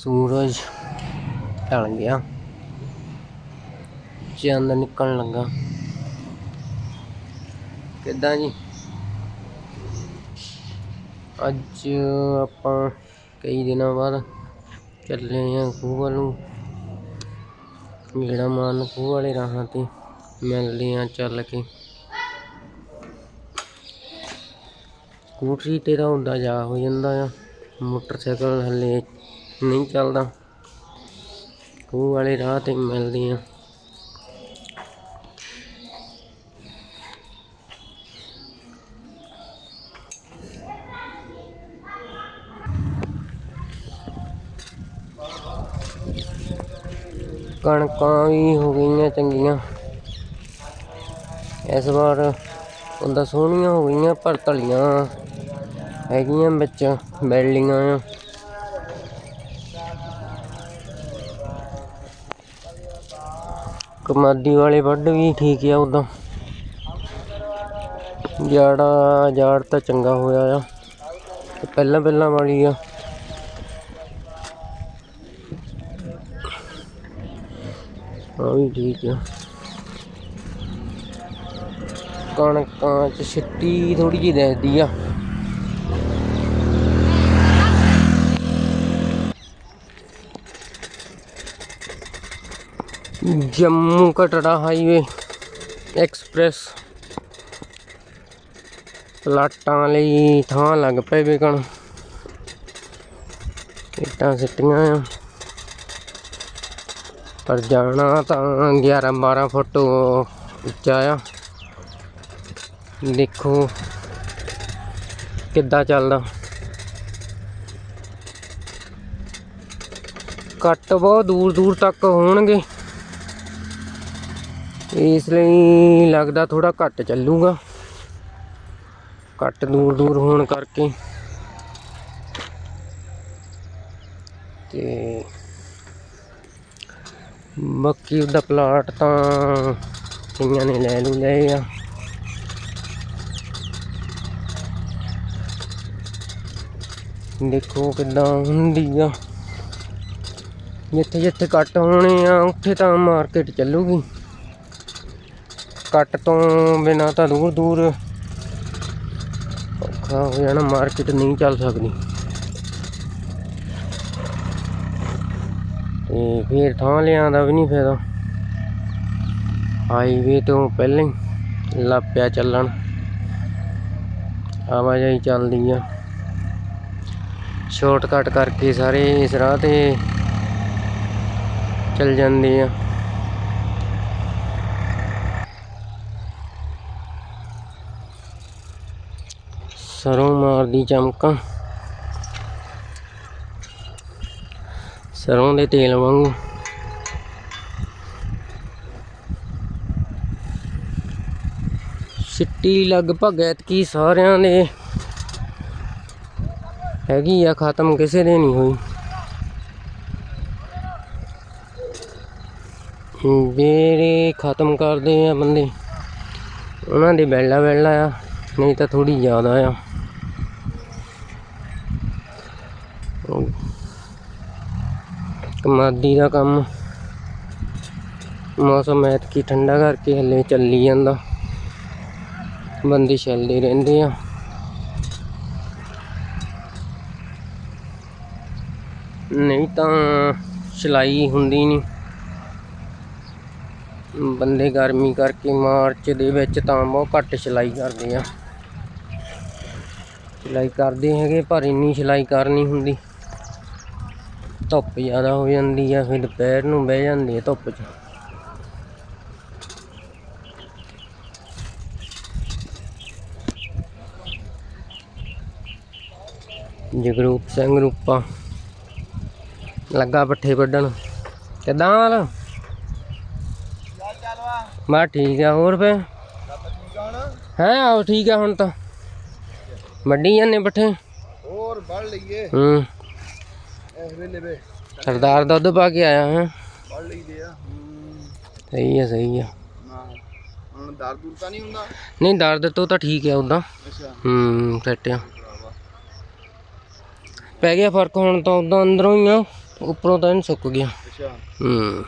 ਸੂਰਜ ਢਲ ਗਿਆ। ਚੰਦ ਨਿਕਲਣ ਲੱਗਾ। ਕਿੱਦਾਂ ਜੀ? ਅੱਜ ਆਪਾਂ ਕਈ ਦਿਨਾਂ ਬਾਅਦ ਚੱਲੇ ਆ ਖੂਹ ਵੱਲ ਨੂੰ। ਗੇੜਾ ਖੂਹ ਵਾਲੇ ਰਾਹਾਂ ਤੇ ਮਿਲਦੇ ਆ ਚੱਲ ਕੇ। ਸਕੂਟਰੀ ਤੇ ਤਾਂ ਹੁੰਦਾ ਜਾ ਹੋ ਜਾਂਦਾ ਆ। ਮੋਟਰਸਾਈਕਲ ਹਲੇ ਨਹੀਂ ਚੱਲਦਾ। ਖੂਹ ਵਾਲੇ ਰਾਹ ਤੇ ਮਿਲਦੀਆਂ ਕਣਕਾਂ ਵੀ ਹੋ ਗਈਆਂ ਚੰਗੀਆਂ। ਇਸ ਵਾਰ ਉਹਦਾ ਸੋਹਣੀਆਂ ਹੋ ਗਈਆਂ ਪਰ ਤਲੀਆਂ ਹੈਗੀਆਂ ਵਿੱਚ, ਬੈਲੀਆਂ ਆ। ਕਮਾਦੀ ਵਾਲੇ ਵੱਢ ਵੀ ਠੀਕ ਆ ਉਦਾਂ। ਜਾੜਾ, ਜਾੜ ਤਾਂ ਚੰਗਾ ਹੋਇਆ ਆ। ਪਹਿਲਾਂ ਪਹਿਲਾਂ ਵਾਲੀ ਆ। ਹਾਂ ਵੀ ਠੀਕ ਆ। ਕਣਕਾਂ ਚ ਛਿੱਟੀ ਥੋੜੀ ਜਿਹੀ ਦਿਖਦੀ ਆ। ਜੰਮੂ ਕਟੜਾ ਹਾਈਵੇ ਐਕਸਪ੍ਰੈਸ ਪਲਾਟਾਂ ਲਈ ਥਾਂ ਲੱਗ ਪਏ ਵਿਕਣ ਇੱਟਾਂ ਸਿੱਟੀਆਂ ਆ ਪਰ ਜਾਣਾ ਤਾਂ 11 12 ਫੁੱਟ ਉੱਚਾ ਆ ਦੇਖੋ ਕਿੱਦਾਂ ਚੱਲਦਾ ਕੱਟ ਬਹੁਤ ਦੂਰ ਦੂਰ ਤੱਕ ਹੋਣਗੇ ਇਸ ਲਈ ਲੱਗਦਾ ਥੋੜਾ ਘੱਟ ਚੱਲੂਗਾ। ਕੱਟ ਦੂਰ ਦੂਰ ਹੋਣ ਕਰਕੇ। ਤੇ ਬਾਕੀ ਉਹਦਾ ਪਲਾਟ ਤਾਂ ਕਈਆਂ ਨੇ ਲੈ ਲੂ, ਲਏ ਆ। ਦੇਖੋ ਕਿੱਦਾਂ ਹੁੰਦੀ ਆ। ਜਿੱਥੇ ਜਿੱਥੇ ਕੱਟ ਹੋਣੇ ਆ, ਉੱਥੇ ਤਾਂ ਮਾਰਕੀਟ ਚੱਲੂਗੀ। ਕੱਟ ਤੋਂ ਬਿਨਾ ਤਾਂ ਦੂਰ ਦੂਰ ਔਖਾ ਹੋ ਜਾਣਾ ਮਾਰਕੀਟ ਨਹੀਂ ਚੱਲ ਸਕਦੀ। ਤੇ ਫਿਰ ਥਾਂ ਲਿਆਂ ਦਾ ਵੀ ਨਹੀਂ ਫਾਇਦਾ। ਹਾਈਵੇ ਤੋਂ ਪਹਿਲਾਂ ਹੀ ਲੱਪਿਆ ਚੱਲਣ। ਆਵਾਜਾਈ ਚੱਲਦੀ ਆ। ਸ਼ਾਰਟਕਟ ਕਰਕੇ ਸਾਰੇ ਇਸ ਰਾਹ ਤੇ ਚੱਲ ਜਾਂਦੇ ਆ। ਸਰੋਂ ਮਾਰਦੀ ਚਮਕਾਂ। ਸਰੋਂ ਦੇ ਤੇਲ ਵਾਂਗੂ। ਸਿੱਟੀ ਲਗਭਗ ਐਤਕੀ ਸਾਰਿਆਂ ਦੇ ਹੈਗੀ ਆ, ਖਤਮ ਕਿਸੇ ਦੇ ਨਹੀਂ ਹੋਈ। ਜਿਹੜੇ ਖਤਮ ਕਰਦੇ ਆ ਬੰਦੇ। ਉਹਨਾਂ ਦੀ ਬੈਲਾ ਬੈਲਾ ਆ, ਨਹੀਂ ਤਾਂ ਥੋੜੀ ਜ਼ਿਆਦਾ ਆ। ਕਮਾਦੀ ਦਾ ਕੰਮ। ਮੌਸਮ ਐਤਕੀ ਠੰਡਾ ਕਰਕੇ ਹਲੇ ਚੱਲੀ ਜਾਂਦਾ। ਬੰਦੇ ਚੱਲਦੇ ਰਹਿੰਦੇ ਆ। ਨਹੀਂ ਤਾਂ ਸਿਲਾਈ ਹੁੰਦੀ ਨਹੀਂ। ਬੰਦੇ ਗਰਮੀ ਕਰਕੇ ਮਾਰਚ ਦੇ ਵਿੱਚ ਤਾਂ ਬਹੁਤ ਘੱਟ ਸਿਲਾਈ ਕਰਦੇ ਆ। ਸਿਲਾਈ ਕਰਦੇ ਹੈਗੇ ਪਰ ਇੰਨੀ ਸਿਲਾਈ ਕਰਨੀ ਹੁੰਦੀ। ਧੁੱਪ ਜ਼ਿਆਦਾ ਹੋ ਜਾਂਦੀ ਆ ਫਿਰ ਦੁਪਹਿਰ ਨੂੰ ਬਹਿ ਜਾਂਦੇ ਆ ਧੁੱਪ 'ਚ। ਜਗਰੂਪ ਸਿੰਘ ਰੂਪਾ ਲੱਗਾ ਪੱਠੇ ਵੱਢਣ। ਕਿੱਦਾਂ ਹਾਲ ਬਾ ਠੀਕ ਆ ਹੋਰ ਫੇ ਹੈ ਆਓ ਠੀਕ ਆ ਹੁਣ ਤਾਂ। ਵੱਢੀ ਜਾਂਦੇ ਪੱਠੇ? ਹੋਰ ਵੜ ਲਈਏ। ਹੂੰ। ਵੇਲੇ ਸਰਦਾਰ ਦੁੱਧ ਪਾ ਕੇ ਆਇਆ ਹੈ। ਲਈਦੇ ਆ ਸਹੀ ਆ ਸਹੀ ਆ। ਨਾ ਹੁਣ ਦਰਦ ਦੂਰ ਤਾਂ ਨਹੀਂ ਹੁੰਦਾ? ਨਹੀਂ ਦਰਦ ਤੋਂ ਤਾਂ ਠੀਕ ਆ ਉਦਾਂ ਅੱਛਾ। ਹੂੰ ਆ। ਪੈ ਗਿਆ ਫ਼ਰਕ ਹੁਣ ਤਾਂ ਉਦਾਂ ਅੰਦਰੋਂ ਹੀ ਆ ਉੱਪਰੋਂ ਤਾਂ ਇਹਨੂੰ ਸੁੱਕ ਗਿਆ। ਅੱਛਾ। ਹੂੰ।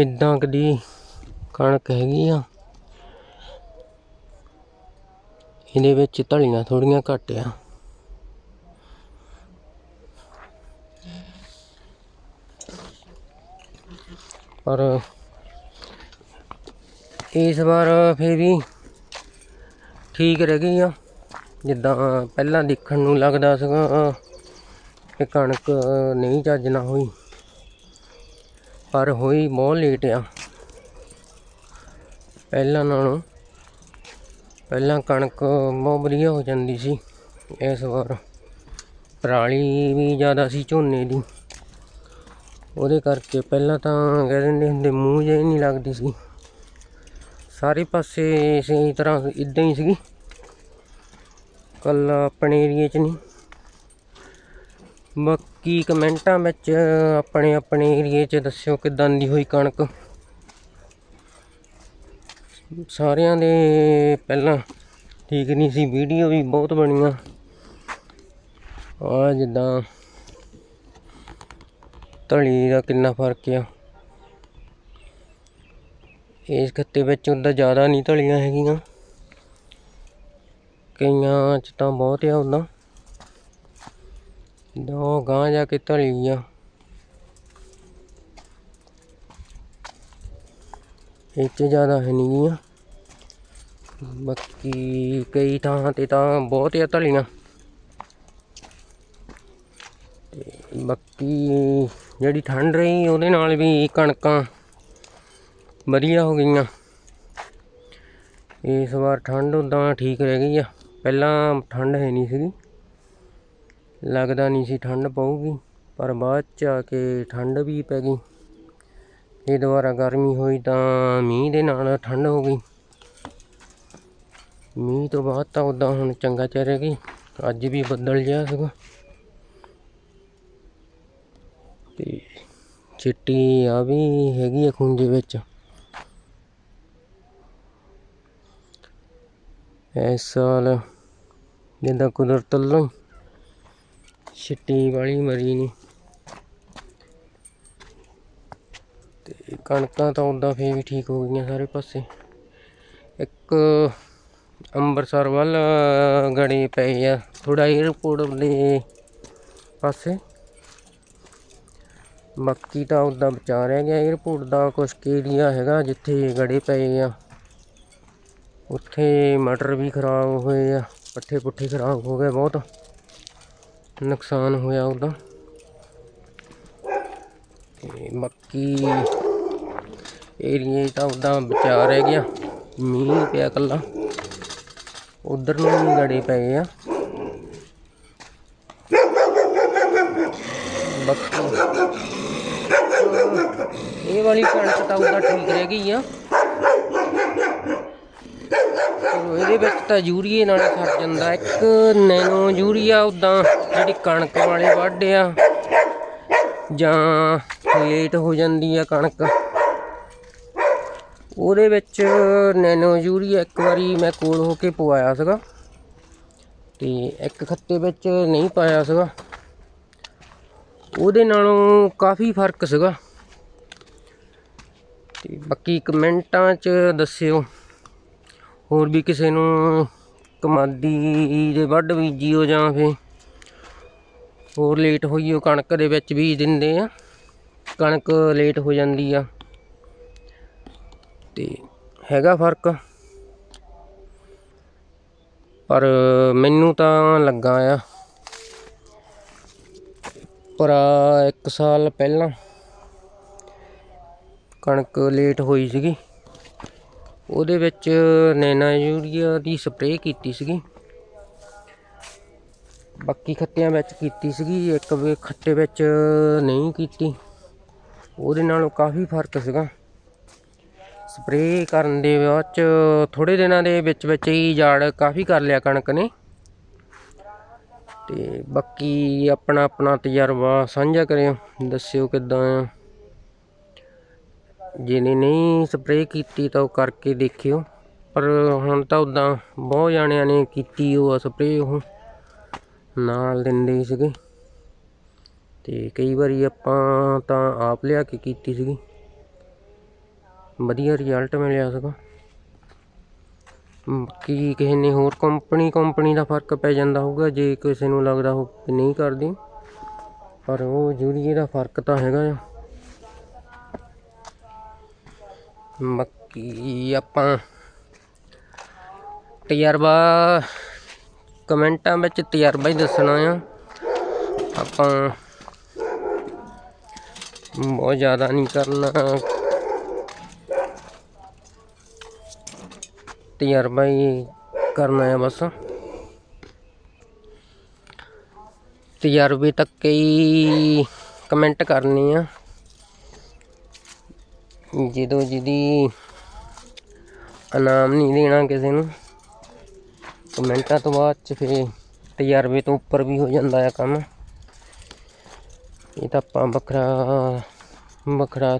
ਇਦਾਂ ਕਦੀ ਕਣਕ ਹੈਗੀ ਆ। ਇਹਦੇ ਵਿੱਚ ਧਲੀਆਂ ਥੋੜੀਆਂ ਘੱਟ ਆ। ਪਰ ਇਸ ਵਾਰ ਫਿਰ ਵੀ ਠੀਕ ਰਹਿ ਗਈ ਆ। ਜਿੱਦਾਂ ਪਹਿਲਾਂ ਦੇਖਣ ਨੂੰ ਲੱਗਦਾ ਸੀਗਾ ਕਿ ਕਣਕ ਨਹੀਂ ਚੱਜ ਨਾਲ ਹੋਈ। ਪਰ ਹੋਈ ਬਹੁਤ ਲੇਟ ਆ ਪਹਿਲਾਂ ਨਾਲੋਂ ਪਹਿਲਾਂ ਕਣਕ ਬਹੁਤ ਵਧੀਆ ਹੋ ਜਾਂਦੀ ਸੀ, ਇਸ ਵਾਰ ਪਰਾਲੀ ਵੀ ਜ਼ਿਆਦਾ ਸੀ ਝੋਨੇ ਦੀ। ਉਹਦੇ ਕਰਕੇ ਪਹਿਲਾਂ ਤਾਂ ਕਹਿ ਦਿੰਦੇ ਹੁੰਦੇ ਮੂੰਹ ਜਿਹਾ ਨਹੀਂ ਲੱਗਦੀ ਸੀ। ਸਾਰੇ ਪਾਸੇ ਇਸੇ ਤਰ੍ਹਾਂ ਇਦਾਂ ਹੀ ਸੀਗੀ। ਕੱਲ ਆਪਣੇ ਏਰੀਏ 'ਚ ਨਹੀਂ। ਬਾਕੀ ਕਮੈਂਟਾਂ ਵਿੱਚ ਆਪਣੇ ਆਪਣੇ ਏਰੀਏ 'ਚ ਦੱਸਿਓ ਕਿਦਾਂ ਦੀ ਹੋਈ ਕਣਕ। ਸਾਰਿਆਂ ਦੇ ਪਹਿਲਾਂ ਠੀਕ ਨਹੀਂ ਸੀ, ਵੀਡੀਓ ਵੀ ਬਹੁਤ ਬਣੀਆਂ। ਆ ਜਿੱਦਾਂ ਧਲੀ ਦਾ ਕਿੰਨਾ ਫ਼ਰਕ ਆ। ਇਸ ਖੱਤੇ ਵਿੱਚ ਉਹਦਾ ਜ਼ਿਆਦਾ ਨਹੀਂ ਧਲੀਆਂ ਹੈਗੀਆਂ। ਕਈਆਂ ਚ ਤਾਂ ਬਹੁਤ ਆ ਉਹਦਾ ਦੋ ਗਾਂ ਜਾ ਕੇ ਧਲੀ ਗਈਆਂ ਇੱਥੇ ਜ਼ਿਆਦਾ ਹੈ ਨਹੀਂ ਗੀਆਂ। ਬਾਕੀ ਕਈ ਥਾਂ ਤੇ ਤਾਂ ਬਹੁਤ ਆ ਧਲੀਆਂ। ਤੇ ਬਾਕੀ ਜਿਹੜੀ ਠੰਡ ਰਹੀ, ਉਹਦੇ ਨਾਲ ਵੀ ਕਣਕਾਂ ਵਧੀਆ ਹੋ ਗਈਆਂ। ਇਸ ਵਾਰ ਠੰਡ ਉਦਾਂ ਠੀਕ ਰਹਿ ਗਈ ਆ। ਪਹਿਲਾਂ ਠੰਡ ਹੈ ਨਹੀਂ ਸੀਗੀ। ਲੱਗਦਾ ਨਹੀਂ ਸੀ ਠੰਡ ਪਊਗੀ, ਪਰ ਬਾਅਦ ਚ ਆ ਕੇ ਠੰਡ ਵੀ ਪੈ ਗਈ। ਇਹ ਦੁਬਾਰਾ ਗਰਮੀ ਹੋਈ ਤਾਂ ਮੀਂਹ ਦੇ ਨਾਲ ਠੰਡ ਹੋ ਗਈ। ਮੀਂਹ ਤੋਂ ਬਾਅਦ ਤਾਂ ਉਦਾਂ ਹੁਣ ਚੰਗਾ ਚੱਲ ਗਈ ਅੱਜ ਵੀ ਬੱਦਲ ਜਿਹਾ ਸੀਗਾ। ਤੇ ਚਿੱਟੀ ਆ ਵੀ ਹੈਗੀ ਆ ਖੁੰਝੇ ਵਿੱਚ। ਇਸ ਸਾਲ ਜਿੱਦਾਂ ਕੁਦਰਤ ਵੱਲੋਂ ਛਿੱਟੀ ਵਾਲੀ ਮਰੀ ਨਹੀਂ ਤੇ ਕਣਕਾਂ ਤਾਂ ਉਦਾਂ ਫੇਰ ਵੀ ਠੀਕ ਹੋ ਗਈਆਂ ਸਾਰੇ ਪਾਸੇ। ਇੱਕ ਅੰਮ੍ਰਿਤਸਰ ਵੱਲ ਗੜੀ ਪਈ ਆ ਥੋੜਾ 에어ਪੋਰਟ ਦੇ ਪਾਸੇ। ਮੱਕੀ ਤਾਂ ਉਦਾਂ ਬਚਾ ਰਿਹਾ ਗਿਆ 에어ਪੋਰਟ ਦਾ, ਕੁਛ ਏਰੀਆ ਹੈਗਾ ਜਿੱਥੇ ਗੜੇ ਪਏ ਆ। ਉੱਥੇ ਮਟਰ ਵੀ ਖਰਾਬ ਹੋਏ ਆ ਪੱਠੇ ਪੁੱਠੇ ਖਰਾਬ ਹੋ ਗਏ ਬਹੁਤ। ਨੁਕਸਾਨ ਹੋਇਆ ਉਹਦਾ। ਤੇ ਬਾਕੀ ਏਰੀਏ ਤਾਂ ਉਦਾਂ ਬਚਾ ਰਹਿ ਗਿਆ। ਮੀਂਹ ਪਿਆ ਕੱਲਾ ਉਧਰ ਨੂੰ ਵੀ ਗੜੇ ਗਏ ਆ। ਬਾਕੀ ਇਹ ਵਾਲੀ ਕਣਕ ਤਾਂ ਉਦਾਂ ਠੀਕ ਰਹਿ ਗਈ ਆ ਚਲੋ ਇਹਦੇ ਵਿੱਚ ਤਾਂ ਯੂਰੀਏ ਨਾਲ ਸਰ ਜਾਂਦਾ। ਇੱਕ ਨੈਨੋ ਯੂਰੀਆ ਉਦਾਂ ਜਿਹੜੀ ਕਣਕ ਵਾਲੇ ਵੱਢ ਆ, ਜਾਂ ਲੇਟ ਹੋ ਜਾਂਦੀ ਆ ਕਣਕ। ਉਹਦੇ ਵਿੱਚ ਨੈਨੋ ਯੂਰੀਆ ਇੱਕ ਵਾਰੀ ਮੈਂ ਕੋਲ ਹੋ ਕੇ ਪਵਾਇਆ ਸੀਗਾ, ਤੇ ਇੱਕ ਖੱਤੇ ਵਿੱਚ ਨਹੀਂ ਪਾਇਆ ਸੀਗਾ। ਉਹਦੇ ਨਾਲੋਂ ਕਾਫੀ ਫ਼ਰਕ ਸੀਗਾ। ਤੇ ਬਾਕੀ ਕਮੈਂਟਾਂ 'ਚ ਦੱਸਿਓ। ਹੋਰ ਵੀ ਕਿਸੇ ਨੂੰ ਕਮਾਦੀ ਦੇ ਵੱਢ ਬੀਜੀਓ ਜਾਂ ਫੇ ਹੋਰ ਲੇਟ ਹੋਈਓ, ਕਣਕ ਦੇ ਵਿੱਚ ਬੀਜ ਦਿੰਦੇ ਆ। ਕਣਕ ਲੇਟ ਹੋ ਜਾਂਦੀ ਆ। ਤੇ ਹੈਗਾ ਫ਼ਰਕ। ਪਰ ਮੈਨੂੰ ਤਾਂ ਲੱਗਾ ਆ ਪਰ ਆਹ ਇੱਕ ਸਾਲ ਪਹਿਲਾਂ ਕਣਕ ਲੇਟ ਹੋਈ ਸੀਗੀ। ਉਹਦੇ ਵਿੱਚ ਨੈਨਾ ਯੂਰੀਆ ਦੀ ਸਪਰੇਅ ਕੀਤੀ ਸੀਗੀ। ਬਾਕੀ ਖੱਤਿਆਂ ਵਿੱਚ ਕੀਤੀ ਸੀਗੀ, ਇੱਕ ਵੇ ਖੱਤੇ ਵਿੱਚ ਨਹੀਂ ਕੀਤੀ। ਉਹਦੇ ਨਾਲੋਂ ਕਾਫੀ ਫ਼ਰਕ ਸੀਗਾ। ਸਪਰੇਅ ਕਰਨ ਦੇ ਬਾਅਦ ਚ ਥੋੜੇ ਦਿਨਾਂ ਦੇ ਵਿੱਚ ਵਿੱਚ ਹੀ ਜਾੜ ਕਾਫੀ ਕਰ ਲਿਆ ਕਣਕ ਨੇ। ਤੇ ਬਾਕੀ ਆਪਣਾ ਆਪਣਾ ਤਜਰਬਾ ਸਾਂਝਾ ਕਰਿਓ, ਦੱਸਿਓ ਕਿਦਾਂ ਆ। ਜਿਹਨੇ ਨਹੀਂ ਸਪਰੇਅ ਕੀਤੀ ਤਾਂ ਉਹ ਕਰਕੇ ਦੇਖਿਓ। ਪਰ ਹੁਣ ਤਾਂ ਉਦਾਂ ਬਹੁਤ ਜਾਣਿਆਂ ਨੇ ਕੀਤੀ ਉਹ ਸਪਰੇਅ ਉਹ। ਨਾਲ ਦਿੰਦੇ ਸੀਗੇ। ਤੇ ਕਈ ਵਾਰੀ ਆਪਾਂ ਤਾਂ ਆਪ ਲਿਆ ਕੇ ਕੀਤੀ ਸੀਗੀ। ਵਧੀਆ ਰਿਜ਼ਲਟ ਮਿਲਿਆ ਸੀਗਾ। ਕੀ ਕਿਸੇ ਨੇ ਹੋਰ ਕੰਪਨੀ ਕੰਪਨੀ ਦਾ ਫ਼ਰਕ ਪੈ ਜਾਂਦਾ ਹੋਊਗਾ, ਜੇ ਕਿਸੇ ਨੂੰ ਲੱਗਦਾ ਹੋ ਨਹੀਂ ਕਰਦੀ। ਪਰ ਉਹ ਯੂਰੀਏ ਦਾ ਫ਼ਰਕ ਤਾਂ ਹੈਗਾ ਆ। ਬਾਕੀ ਆਪਾਂ ਤਜਰਬਾ ਕਮੈਂਟਾਂ ਵਿੱਚ ਤਜਰਬਾ ਹੀ ਦੱਸਣਾ ਆ। ਆਪਾਂ ਬਹੁਤ ਜ਼ਿਆਦਾ ਨਹੀਂ ਕਰਨਾ। ਤਜਰਬਾ ਹੀ ਕਰਨਾ ਹੈ ਬਸ। ਤਜਰਬੇ ਤੱਕ ਹੀ ਕਮੈਂਟ ਕਰਨੀ ਆ। ਜਦੋਂ ਜਿਹਦੀ ਇਨਾਮ ਨਹੀਂ ਦੇਣਾ ਕਿਸੇ ਨੂੰ, ਕਮੈਂਟਾਂ ਤੋਂ ਬਾਅਦ ਚ ਫਿਰ ਤਜਰਬੇ ਤੋਂ ਉੱਪਰ ਵੀ ਹੋ ਜਾਂਦਾ ਆ ਕੰਮ। ਇਹ ਤਾਂ ਆਪਾਂ ਵੱਖਰਾ ਵੱਖਰਾ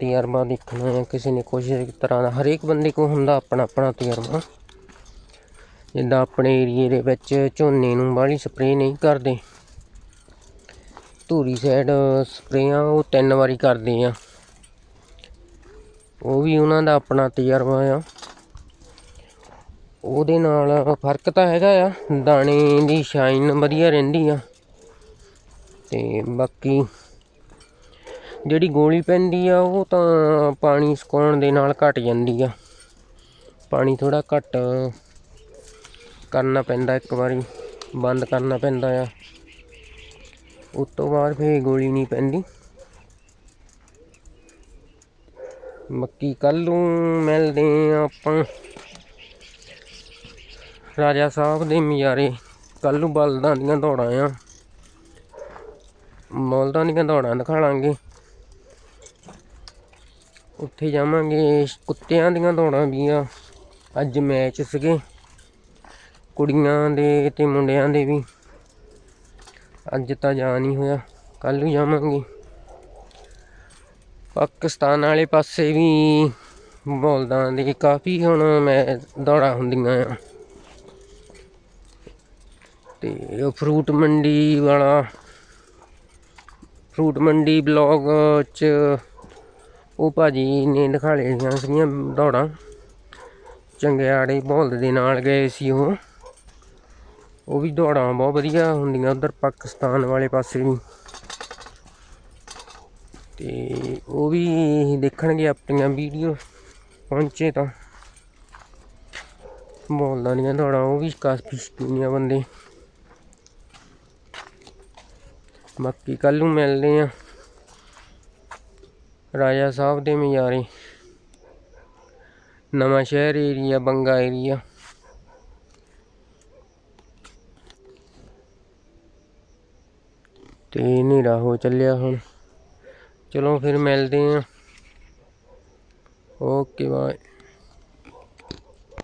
ਤਜਰਬਾ ਦੇਖਣਾ ਹੈ ਕਿਸੇ ਨੇ ਕੁਛ ਤਰ੍ਹਾਂ ਦਾ, ਹਰੇਕ ਬੰਦੇ ਕੋਲ ਹੁੰਦਾ ਆਪਣਾ ਆਪਣਾ ਤਜਰਬਾ। ਜਿੱਦਾਂ ਆਪਣੇ ਏਰੀਏ ਦੇ ਵਿੱਚ ਝੋਨੇ ਨੂੰ ਬਾਹਲੀ ਸਪਰੇਅ ਨਹੀਂ ਕਰਦੇ। ਧੂਰੀ ਸਾਈਡ ਸਪਰੇਆਂ ਉਹ ਤਿੰਨ ਵਾਰੀ ਕਰਦੇ ਆ। ਉਹ ਵੀ ਉਹਨਾਂ ਦਾ ਆਪਣਾ ਤਜਰਬਾ ਆ। ਉਹਦੇ ਨਾਲ ਫ਼ਰਕ ਤਾਂ ਹੈਗਾ ਆ, ਦਾਣੇ ਦੀ ਸ਼ਾਈਨ ਵਧੀਆ ਰਹਿੰਦੀ ਆ। ਤੇ ਬਾਕੀ ਜਿਹੜੀ ਗੋਲੀ ਪੈਂਦੀ ਆ, ਉਹ ਤਾਂ ਪਾਣੀ ਸੁਕਾਉਣ ਦੇ ਨਾਲ ਘਟ ਜਾਂਦੀ ਆ। ਪਾਣੀ ਥੋੜਾ ਘੱਟ ਕਰਨਾ ਪੈਂਦਾ ਇੱਕ ਵਾਰੀ, ਬੰਦ ਕਰਨਾ ਪੈਂਦਾ ਆ। ਉਸ ਤੋਂ ਬਾਅਦ ਫਿਰ ਗੋਲੀ ਨਹੀਂ ਪੈਂਦੀ। ਬਾਕੀ ਕੱਲ ਨੂੰ ਮਿਲਦੇ ਆ ਆਪਾਂ। ਰਾਜਾ ਸਾਹਿਬ ਦੇ ਮਿਆਰੇ ਕੱਲ ਨੂੰ ਬਲਦਾਂ ਦੀਆਂ ਦੌੜਾਂ ਆ। ਬਲਦਾਂ ਦੀਆਂ ਦੌੜਾਂ ਦਿਖਾਵਾਂਗੇ ਉੱਥੇ ਜਾਵਾਂਗੇ, ਕੁੱਤਿਆਂ ਦੀਆਂ ਦੌੜਾਂ ਵੀ ਆ। ਅੱਜ ਮੈਚ ਸੀਗੇ, ਕੁੜੀਆਂ ਦੇ ਤੇ ਮੁੰਡਿਆਂ ਦੇ ਵੀ। ਅੱਜ ਤਾਂ ਜਾ ਨਹੀਂ ਹੋਇਆ, ਕੱਲ ਨੂੰ ਜਾਵਾਂਗੇ। ਪਾਕਿਸਤਾਨ ਵਾਲੇ ਪਾਸੇ ਵੀ ਬੋਲਦਾਂ ਦੀ ਕਾਫੀ ਹੁਣ ਮੈਂ ਦੌੜਾਂ ਹੁੰਦੀਆਂ ਆ। ਤੇ ਉਹ ਫਰੂਟ ਮੰਡੀ ਵਾਲਾ, ਫਰੂਟ ਮੰਡੀ ਬਲੌਗ ਚ ਉਹ ਭਾਜੀ ਨੇ ਦਿਖਾ ਲਈਆਂ ਸੀਗੀਆਂ ਦੌੜਾਂ। ਚੰਗਿਆੜੇ ਬੋਲਦ ਦੇ ਨਾਲ ਗਏ ਸੀ ਉਹ। ਉਹ ਵੀ ਦੌੜਾਂ ਬਹੁਤ ਵਧੀਆ ਹੁੰਦੀਆਂ ਉਧਰ ਪਾਕਿਸਤਾਨ ਵਾਲੇ ਪਾਸੇ ਵੀ। ਤੇ ਉਹ ਵੀ ਦੇਖਣਗੇ ਆਪਣੀਆਂ ਵੀਡੀਓ। ਪਹੁੰਚੇ ਤਾਂ। ਬੋਲਦਾਂ ਦੀਆਂ ਦੌੜਾਂ ਉਹ ਵੀ ਕਾਫੀ ਸ਼ਕੀਨ ਆ ਬੰਦੇ। ਬਾਕੀ ਕੱਲ ਨੂੰ ਮਿਲਦੇ ਆ ਰਾਜਾ ਸਾਹਿਬ ਦੇ ਮਜ਼ਾਰੇ। ਨਵਾਂ ਸ਼ਹਿਰ ਏਰੀਆ ਬੰਗਾ ਏਰੀਆ ਤੇ ਹਨੇਰਾ ਹੋ ਚੱਲਿਆ ਹੁਣ। ਚਲੋ ਫਿਰ ਮਿਲਦੇ ਆ ਓਕੇ ਬਾਏ